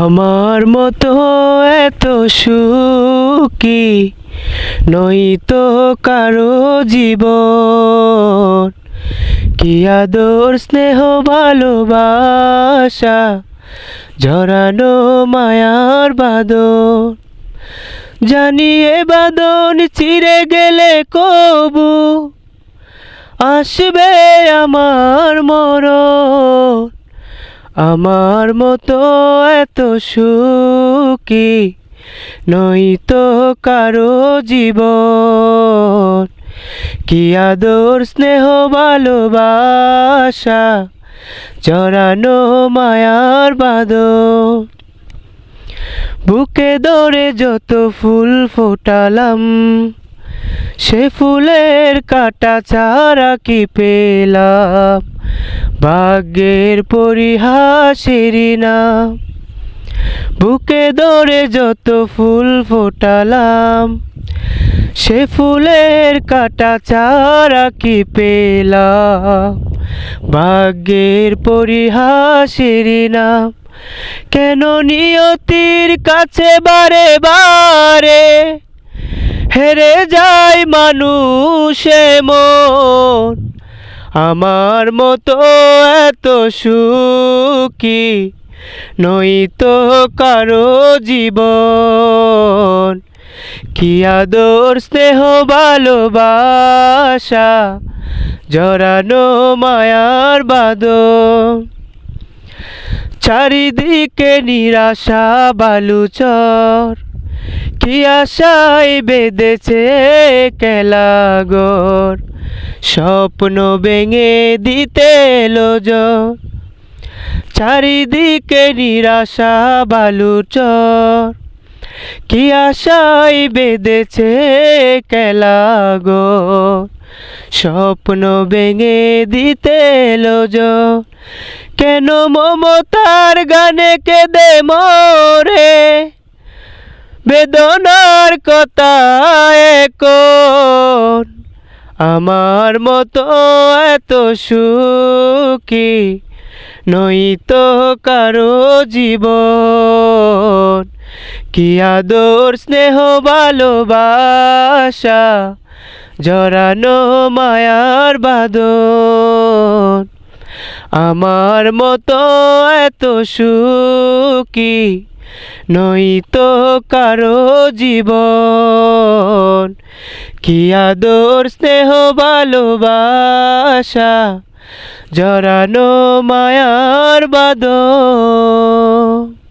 আমার মতো এত সুখী নই তো কারও জীবন। কি আদর, স্নেহ, ভালোবাসা ঝরানো মায়ার বাদন জানিয়ে বাদন চিরে গেলে কবু আসবে আমার মরণ। আমার মতো এত সুখী নয়তো কারও জীবন। কি আদর, স্নেহ, ভালোবাসা, জড়ানো মায়ার বাদন বুকে দরে যত ফুল ফোটালাম, সে ফুলের কাটা ছাড়া কি পেলাম? ভাগ্যের পরিহাসেরই নাম। বুকে দরে যত ফুল ফোটালাম, সে ফুলের কাটা চারা কি পেলাম? ভাগ্যের পরিহাসেরই নাম, কেন নিয়তির কাছে বারে বারে হেরে যায় মানুষ মন? আমার মতো এত সুখী নই তো কারও জীবন। কি আদর, স্নেহ, ভালোবাসা, জড়ানো মায়ার বাদন। চারিদিকে নিরাশা, বালুচর। কি আশায় বেঁধেছে কেলাগর স্বপ্ন ভেঙে দিতে লোজর চারিদিকে নিরাশা বালুচর কি আশাই বেঁধেছে কেলাগর স্বপ্ন ভেঙে দিতে লোজর কেন মমতার গানে কেঁদে মরে? বেদনার কথা এখন আমার মতো এত সুখী নই তো কারও জীবন। কি আদর, স্নেহ, ভালোবাসা জড়ানো মায়ার বাদন আমার মতো এত সুখী নয়তো কারও জীবন। কি আদর স্নেহ ভালোবাসা জড়ানো মায়ার বাদন